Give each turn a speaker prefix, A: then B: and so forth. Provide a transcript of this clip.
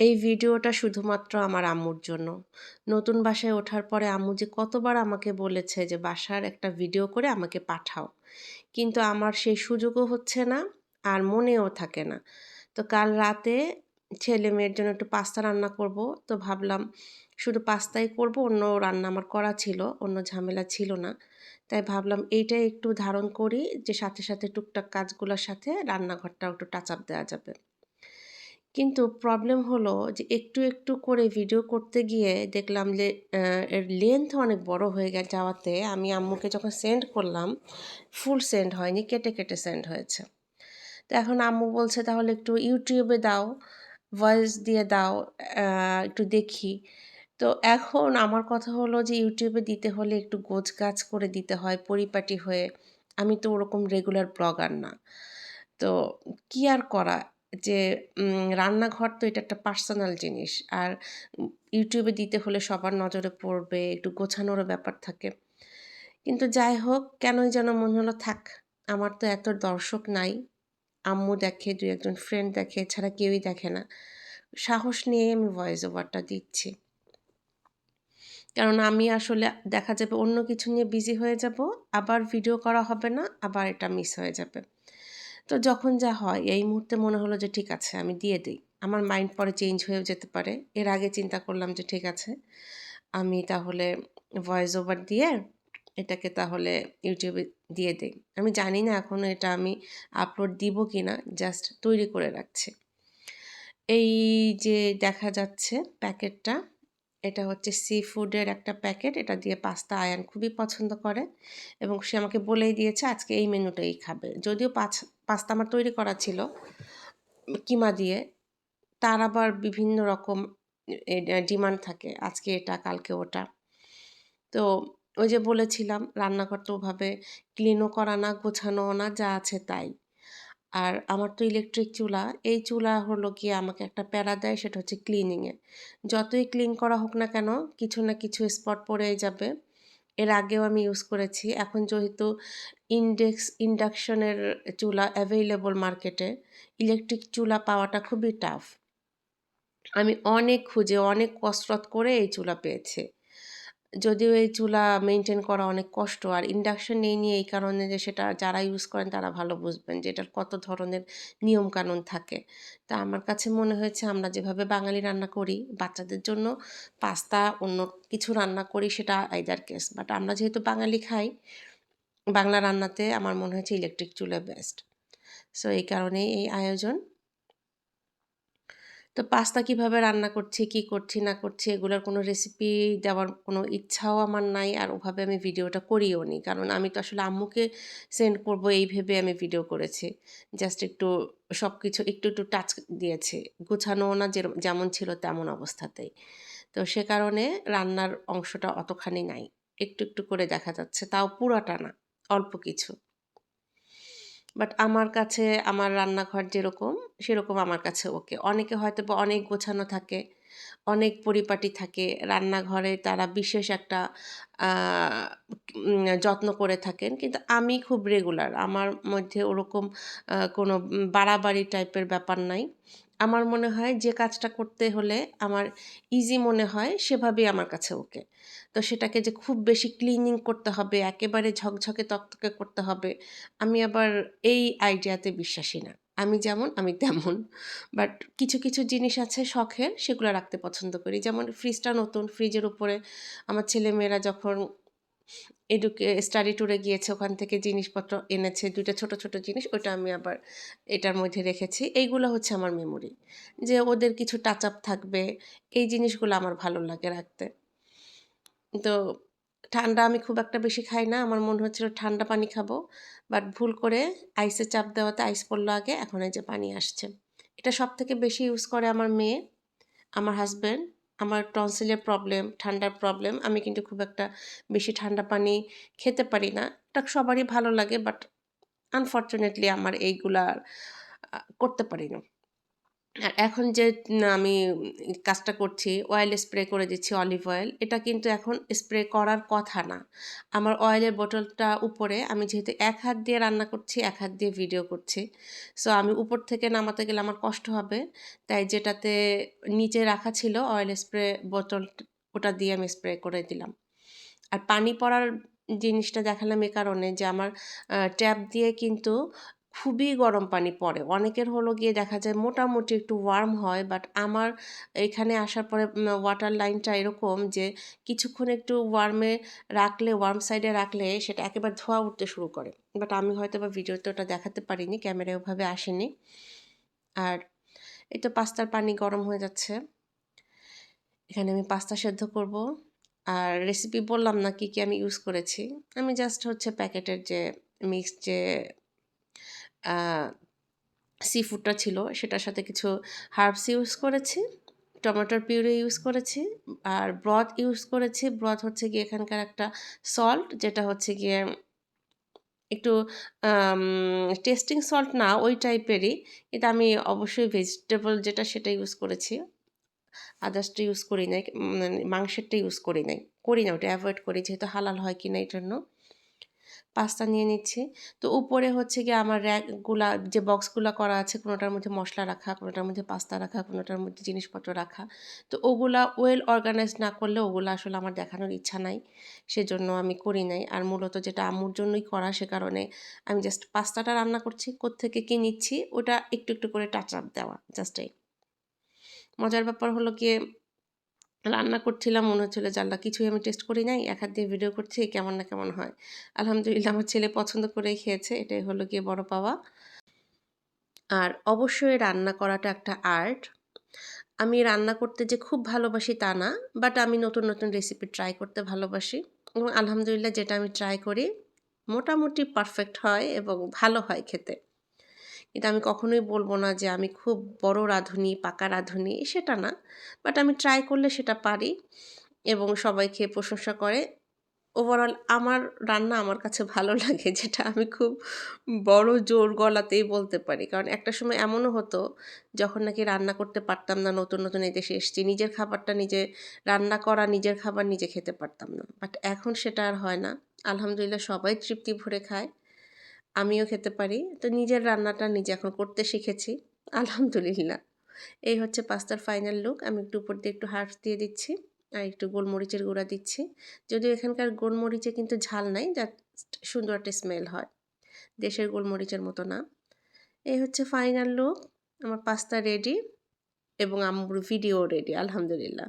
A: এই ভিডিওটা শুধুমাত্র আমার আম্মুর জন্য। নতুন বাসায় ওঠার পরে আম্মু যে কতবার আমাকে বলেছে যে বাসার একটা ভিডিও করে আমাকে পাঠাও। কিন্তু আমার সেই সুযোগও হচ্ছে না আর মনেও থাকে না। তো কাল রাতে ছেলে-মেয়ের জন্য একটু পাস্তা রান্না করব। তো ভাবলাম শুধু পাস্তাই করব, অন্য রান্না আমার করা ছিল, অন্য ঝামেলা ছিল না। তাই ভাবলাম এইটাই একটু ধারণ করি যে সাথে, সাথে টুকটাক কাজগুলোর সাথে রান্নাঘরটাও একটু টাচ আপ দেওয়া যাবে। কিন্তু প্রবলেম হলো যে একটু, একটু করে ভিডিও করতে গিয়ে দেখলাম যে এর লেন্থ অনেক বড় হয়ে গে যাওয়াতে আমি আম্মুকে যখন সেন্ড করলাম, ফুল সেন্ড হয়নি, কেটে, কেটে সেন্ড হয়েছে। তো এখন আম্মু বলছে তাহলে একটু ইউটিউবে দাও, ভয়েস দিয়ে দাও, একটু দেখি। তো এখন আমার কথা হলো যে ইউটিউবে দিতে হলে একটু গোছ গাছ করে দিতে হয় পরিপাটি হয়ে। আমি তো ওরকম রেগুলার ব্লগার না। তো কি আর করা? যে রান্নাঘর তো এটা একটা পার্সোনাল জিনিস। আর ইউটিউবে দিতে হলে সবার নজরে পড়বে, একটু গোছানোরও ব্যাপার থাকে। কিন্তু যাই হোক, কেনই যেন মনে হলো থাক, আমার তো এত দর্শক নাই। আম্মু দেখে, দুই একজন ফ্রেন্ড দেখে ছাড়া কেউই দেখে না। সাহস নিয়ে আমি ভয়েস ওভারটা দিচ্ছি। কারণ আমি আসলে দেখা যাবে অন্য কিছু নিয়ে বিজি হয়ে যাব, আবার ভিডিও করা হবে না, আবার এটা মিস হয়ে যাবে। তো যখন যা হয়, এই মুহূর্তে মনে হলো যে ঠিক আছে, আমি দিয়ে দিই। আমার মাইন্ড পরে চেঞ্জ হয়েও যেতে পারে। এর আগে চিন্তা করলাম যে ঠিক আছে, আমি তাহলে ভয়েস ওভার দিয়ে এটাকে তাহলে ইউটিউবে দিয়ে দিই। আমি জানি না এখন এটা আমি আপলোড দিব কি না জাস্ট তৈরি করে রাখছি। এই যে দেখা যাচ্ছে প্যাকেটটা এটা হচ্ছে সি ফুডের একটা প্যাকেট এটা দিয়ে পাস্তা আয়ান খুবই পছন্দ করে এবং সে আমাকে বলেই দিয়েছে, আজকে এই মেনুটাই খাবে। যদিও পাস্তা আমার তৈরি করা ছিল, কিমা দিয়ে, তার আবার বিভিন্ন রকম ডিমান্ড থাকে, আজকে এটা, কালকে ওটা। তো ওই যে বলেছিলাম, রান্নাঘর তো ওভাবে ক্লিনও করা না গোছানো না, যা আছে তাই। আর আমার তো ইলেকট্রিক চুলা। এই চুলা হলো কি আমাকে একটা প্যারা দেয়, সেটা হচ্ছে ক্লিনিংয়ে যতই ক্লিন করা হোক না কেন, কিছু না কিছু স্পট পড়েই যাবে। এর আগেও আমি ইউজ করেছি। এখন যেহেতু ইন্ডেক্স ইন্ডাকশনের চুলা অ্যাভেলেবল মার্কেটে ইলেকট্রিক চুলা পাওয়াটা খুবই টাফ আমি অনেক খুঁজে, অনেক কসরত করে এই চুলা পেয়েছি। যদিও এই চুলা মেনটেন করা অনেক কষ্ট, আর ইন্ডাকশন নেই নিয়ে এই কারণে যে সেটা যারা ইউজ করেন তারা ভালো বুঝবেন যে এটার কত ধরনের নিয়মকানুন থাকে। তা আমার কাছে মনে হয়েছে আমরা যেভাবে বাঙালি রান্না করি, বাচ্চাদের জন্য পাস্তা, অন্য কিছু রান্না করি সেটা আইদার কেস বাট আমরা যেহেতু বাঙালি খাই, বাংলা রান্নাতে আমার মনে হয়েছে ইলেকট্রিক চুলা বেস্ট সো এই কারণেই এই আয়োজন তো পাস্তা কীভাবে রান্না করছি, কি করছি, না করছি, এগুলোর কোনো রেসিপি দেওয়ার কোনো ইচ্ছাও আমার নাই আর ওভাবে আমি ভিডিওটা করিও নি। কারণ আমি তো আসলে আম্মুকে সেন্ড করব এই ভেবে আমি ভিডিও করেছি। জাস্ট একটু সব কিছু একটু একটু টাচ দিয়েছে। গুছানো না যেমন ছিল তেমন অবস্থাতেই। তো সে কারণে রান্নার অংশটা অতখানি নাই। একটু একটু করে দেখা যাচ্ছে। তাও পুরাটা না, অল্প কিছু। বাট আমার কাছে আমার রান্নাঘর যেরকম, সেরকম আমার কাছে ওকে। অনেকে হয়তো বা অনেক গোছানো থাকে, অনেক পরিপাটি থাকে, রান্নাঘরে তারা বিশেষ একটা যত্ন করে থাকেন। কিন্তু আমি খুব রেগুলার আমার মধ্যে ওরকম কোনো বাড়াবাড়ি টাইপের ব্যাপার নাই। আমার মনে হয় যে কাজটা করতে হলে আমার ইজি মনে হয় সেভাবেই আমার কাছে ওকে। তো সেটাকে যে খুব বেশি ক্লিনিং করতে হবে, একেবারে ঝকঝকে তকতকে করতে হবে, আমি আবার এই আইডিয়াতে বিশ্বাসী না। আমি যেমন, আমি তেমন। বাট কিছু কিছু জিনিস আছে শখের, সেগুলো রাখতে পছন্দ করি। যেমন ফ্রিজটা নতুন ফ্রিজের উপরে আমার ছেলেমেয়েরা যখন এডুকে স্টাডি ট্যুরে গিয়েছে, ওখান থেকে জিনিসপত্র এনেছে, দুইটা ছোট ছোট জিনিস ওটা আমি আবার এটার মধ্যে রেখেছি। এইগুলো হচ্ছে আমার মেমোরি যে ওদের কিছু টাচ আপ থাকবে, এই জিনিসগুলো আমার ভালো লাগে রাখতে। তো ঠান্ডা আমি খুব একটা বেশি খাই না, আমার মনে হচ্ছিল ঠান্ডা পানি খাব বাট ভুল করে আইসে চাপ দেওয়াতে আইস পড়ল আগে, এখন এই যে পানি আসছে। এটা সব থেকে বেশি ইউজ করে আমার মেয়ে, আমার হাজব্যান্ড আমার টনসিলের প্রবলেম ঠান্ডার প্রবলেম আমি কিন্তু খুব একটা বেশি ঠান্ডা পানি খেতে পারি না। এটা সবারই ভালো লাগে বাট আনফর্চুনেটলি আমার এইগুলা করতে পারি না। আর এখন যে আমি কাজটা করছি অয়েল স্প্রে করে দিচ্ছি অলিভ অয়েল এটা কিন্তু এখন স্প্রে করার কথা না। আমার অয়েলের বোতলটা উপরে আমি যেহেতু এক হাত দিয়ে রান্না করছি, এক হাত দিয়ে ভিডিও করছি সো আমি উপর থেকে নামাতে গেলে আমার কষ্ট হবে, তাই যেটাতে নিচে রাখা ছিল অয়েল স্প্রে বোতল ওটা দিয়ে আমি স্প্রে করে দিলাম। আর পানি পড়ার জিনিসটা দেখালাম এ কারণে যে আমার ট্যাপ দিয়ে কিন্তু খুবই গরম পানি পড়ে। অনেকের হলো গিয়ে দেখা যায় মোটামুটি একটু ওয়ার্ম হয় বাট আমার এখানে আসার পরে ওয়াটার লাইনটা এরকম যে কিছুক্ষণ একটু ওয়ার্মে রাখলে ওয়ার্ম সাইডে রাখলে সেটা একেবারে ধোয়া উঠতে শুরু করে। বাট আমি হয়তো বা ভিডিওতে ওটা দেখাতে পারিনি, ক্যামেরায় ওভাবে আসেনি। আর এই তো পাস্তার পানি গরম হয়ে যাচ্ছে। এখানে আমি পাস্তা সেদ্ধ করব। আর রেসিপি বললাম না কি কি আমি ইউজ করেছি। আমি জাস্ট হচ্ছে প্যাকেটের যে মিক্স যে সি ফুডটা ছিল। সেটার সাথে কিছু হার্বস ইউজ করেছি টমেটোর পিউরি ইউজ করেছি, আর ব্রথ ইউজ করেছি। ব্রথ হচ্ছে গিয়ে এখানকার একটা সল্ট যেটা হচ্ছে গিয়ে একটু টেস্টিং সল্ট না, ওই টাইপেরই কিন্তু আমি অবশ্যই ভেজিটেবল যেটা সেটা ইউজ করেছি। আদার্সটা ইউজ করি নাই মানে মাংসেরটা ইউজ করি নাই। করি না, ওটা অ্যাভয়েড করি, যেহেতু হালাল হয় কিনা এই জন্য পাস্তা নিয়ে নিচ্ছি। তো উপরে হচ্ছে গিয়ে আমার র্যাকগুলা যে বক্সগুলো করা আছে, কোনোটার মধ্যে মশলা রাখা, কোনোটার মধ্যে পাস্তা রাখা, কোনোটার মধ্যে জিনিসপত্র রাখা। তো ওগুলা ওয়েল অর্গানাইজ না করলে ওগুলো আসলে আমার দেখানোর ইচ্ছা নাই। সেজন্য আমি করি নাই। আর মূলত যেটা আম্মুর জন্যই করা সে কারণে আমি জাস্ট পাস্তাটা রান্না করছি, কোত্থেকে কী নিচ্ছি, ওটা একটু একটু করে টাচ আপ দেওয়া জাস্ট এই। মজার ব্যাপার হলো গিয়ে রান্না করছিলাম, মনে হচ্ছিল আল্লাহ কিছুই আমি টেস্ট করি নাই, এক হাত দিয়ে ভিডিও করছি, কেমন না কেমন হয়। আলহামদুলিল্লাহ আমার ছেলে পছন্দ করেই খেয়েছে, এটাই হলো গিয়ে বড় পাওয়া। আর অবশ্যই রান্না করাটা একটা আর্ট আমি রান্না করতে যে খুব ভালোবাসি তা না বাট আমি নতুন নতুন রেসিপি ট্রাই করতে ভালোবাসি। এবং আলহামদুলিল্লাহ যেটা আমি ট্রাই করি, মোটামুটি পারফেক্ট হয় এবং ভালো হয় খেতে। কিন্তু আমি কখনোই বলব না যে আমি খুব বড় রাঁধুনি, পাকা রাঁধুনি, সেটা না। বাট আমি ট্রাই করলে সেটা পারি এবং সবাই খেয়ে প্রশংসা করে। ওভারঅল আমার রান্না আমার কাছে ভালো লাগে, যেটা আমি খুব বড় জোর গলাতেই বলতে পারি। কারণ একটা সময় এমনও হতো, যখন নাকি রান্না করতে পারতাম না, নতুন নতুন দেশে এসেছি, নিজের খাবারটা নিজে রান্না করা, নিজের খাবার নিজে খেতে পারতাম না। বাট এখন সেটা আর হয় না। আলহামদুলিল্লাহ সবাই তৃপ্তি ভরে খায়। আমিও খেতে পারি। তো নিজের রান্নাটা নিজে এখন করতে শিখেছি। আলহামদুলিল্লাহ। এই হচ্ছে পাস্তার ফাইনাল লুক আমি একটু উপর দিয়ে একটু হার্ফ দিয়ে দিচ্ছি আর একটু গোলমরিচের গুঁড়া দিচ্ছি। যদিও এখানকার গোলমরিচে কিন্তু ঝাল নাই যা সুন্দর একটা স্মেল হয়। দেশের গোলমরিচের মতো না। এই হচ্ছে ফাইনাল লুক আমার পাস্তা রেডি এবং আমার ভিডিও রেডি আলহামদুলিল্লাহ।